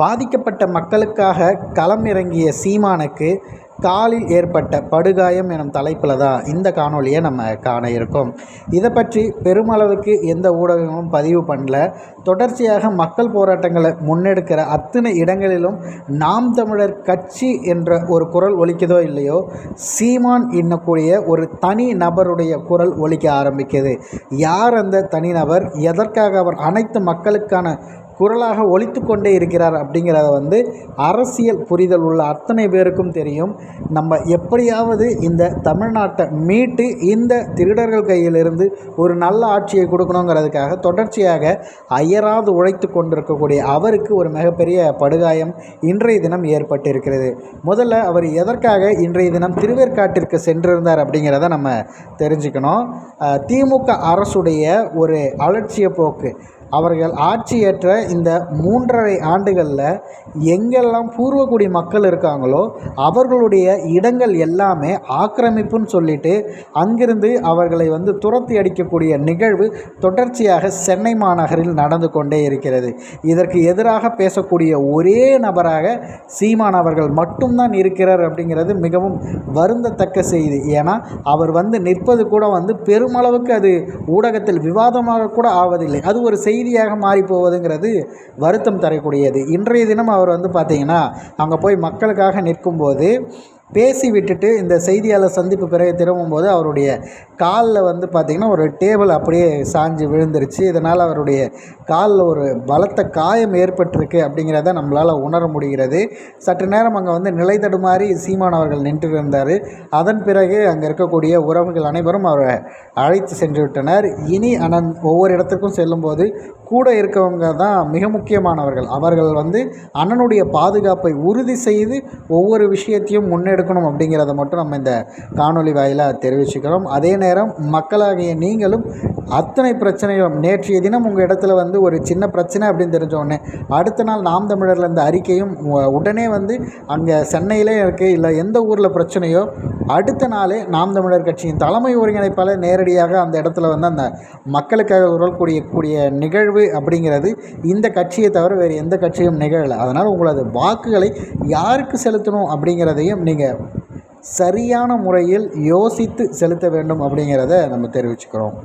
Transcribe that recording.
பாதிக்கப்பட்ட மக்களுக்காக களம் இறங்கிய சீமானுக்கு காலில் ஏற்பட்ட படுகாயம் எனும் தலைப்பில் தான் இந்த காணொலியை நம்ம காண இருக்கோம். இதை பற்றி பெருமளவுக்கு எந்த ஊடகங்களும் பதிவு பண்ணல. தொடர்ச்சியாக மக்கள் போராட்டங்களை முன்னெடுக்கிற அத்தனை இடங்களிலும் நாம் தமிழர் கட்சி என்ற ஒரு குரல் ஒலிக்குதோ இல்லையோ சீமான் என்னக்கூடிய ஒரு தனி நபருடைய குரல் ஒலிக்க ஆரம்பிக்குது. யார் அந்த தனிநபர் எதற்காக? அவர் அனைத்து மக்களுக்கான குரலாக ஒழித்து கொண்டே இருக்கிறார் அப்படிங்கிறத வந்து அரசியல் புரிதல் உள்ள அத்தனை பேருக்கும் தெரியும். நம்ம எப்படியாவது இந்த தமிழ்நாட்டை மீட்டு இந்த திருடர்கள் கையிலிருந்து ஒரு நல்ல ஆட்சியை கொடுக்கணுங்கிறதுக்காக தொடர்ச்சியாக அயராது உழைத்து கொண்டிருக்கக்கூடிய அவருக்கு ஒரு மிகப்பெரிய படுகாயம் இன்றைய தினம் ஏற்பட்டிருக்கிறது. முதல்ல அவர் எதற்காக இன்றைய தினம் திருவேற்காட்டிற்கு சென்றிருந்தார் அப்படிங்கிறத நம்ம தெரிஞ்சுக்கணும். திமுக அரசுடைய ஒரு அலட்சிய போக்கு. அவர்கள் ஆட்சியேற்ற இந்த மூன்றரை ஆண்டுகளில் எங்கெல்லாம் பூர்வக்குடி மக்கள் இருக்காங்களோ அவர்களுடைய இடங்கள் எல்லாமே ஆக்கிரமிப்புன்னு சொல்லிட்டு அங்கிருந்து அவர்களை வந்து துரத்தி அடிக்கக்கூடிய நிகழ்வு தொடர்ச்சியாக சென்னை மாநகரில் நடந்து கொண்டே இருக்கிறது. இதற்கு எதிராக பேசக்கூடிய ஒரே நபராக சீமான் அவர்கள் மட்டும்தான் இருக்கிறார் அப்படிங்கிறது மிகவும் வருந்தத்தக்க செய்தி. ஏன்னா அவர் வந்து நிற்பது கூட வந்து பெருமளவுக்கு அது ஊடகத்தில் விவாதமாக கூட ஆவதில்லை. அது ஒரு செய்தி செய்தியாக மாறி போவதுங்கிறது வருத்தம் தரக்கூடியது. இன்றைய தினம் அவர் வந்து பார்த்திங்கன்னா அங்கே போய் மக்களுக்காக நிற்கும்போது பேசி விட்டுட்டு இந்த செய்தியாளர் சந்திப்பு பிறகு திரும்பும்போது அவருடைய காலில் வந்து பார்த்திங்கன்னா ஒரு டேபிள் அப்படியே சாஞ்சு விழுந்துருச்சு. இதனால் அவருடைய காலில் ஒரு பலத்த காயம் ஏற்பட்டிருக்கு அப்படிங்கிறத நம்மளால் உணர முடிகிறது. சற்று நேரம் அங்கே வந்து நிலை தடுமாறி சீமான் அவர்கள் நின்று இருந்தார் அதன் பிறகு அங்கே இருக்கக்கூடிய உறவுகள் அனைவரும் அவரை அழைத்து சென்று விட்டனர். இனி அனந் ஒவ்வொரு இடத்துக்கும் செல்லும்போது கூட இருக்கவங்க தான் மிக முக்கியமானவர்கள். அவர்கள் வந்து அண்ணனுடைய பாதுகாப்பை உறுதி செய்து ஒவ்வொரு விஷயத்தையும் எடுக்கணும் அப்படிங்கிறத மட்டும் நம்ம இந்த காணொலி வாயிலாக தெரிவிச்சுக்கிறோம். அதே நேரம் மக்களாகிய நீங்களும் அத்தனை பிரச்சனைகளும் நேற்றைய தினம் உங்கள் இடத்துல வந்து ஒரு சின்ன பிரச்சனை அப்படின்னு தெரிஞ்ச உடனே அடுத்த நாள் நாம் தமிழரில் இந்த அறிக்கையும் உடனே வந்து அங்கே சென்னையிலே இருக்குது இல்லை எந்த ஊரில் பிரச்சனையோ அடுத்த நாளே நாம் தமிழர் கட்சியின் தலைமை ஒருங்கிணைப்பாளர் நேரடியாக அந்த இடத்துல வந்து அந்த மக்களுக்காக குரல் கூடிய கூடிய நிகழ்வு அப்படிங்கிறது இந்த கட்சியை தவிர வேறு எந்த கட்சியும் நிகழலை. அதனால் உங்களது வாக்குகளை யாருக்கு செலுத்தணும் அப்படிங்கிறதையும் நீங்கள் சரியான முறையில் யோசித்து செலுத்த வேண்டும் அப்படிங்கிறத நம்ம தெரிவிச்சுக்கிறோம்.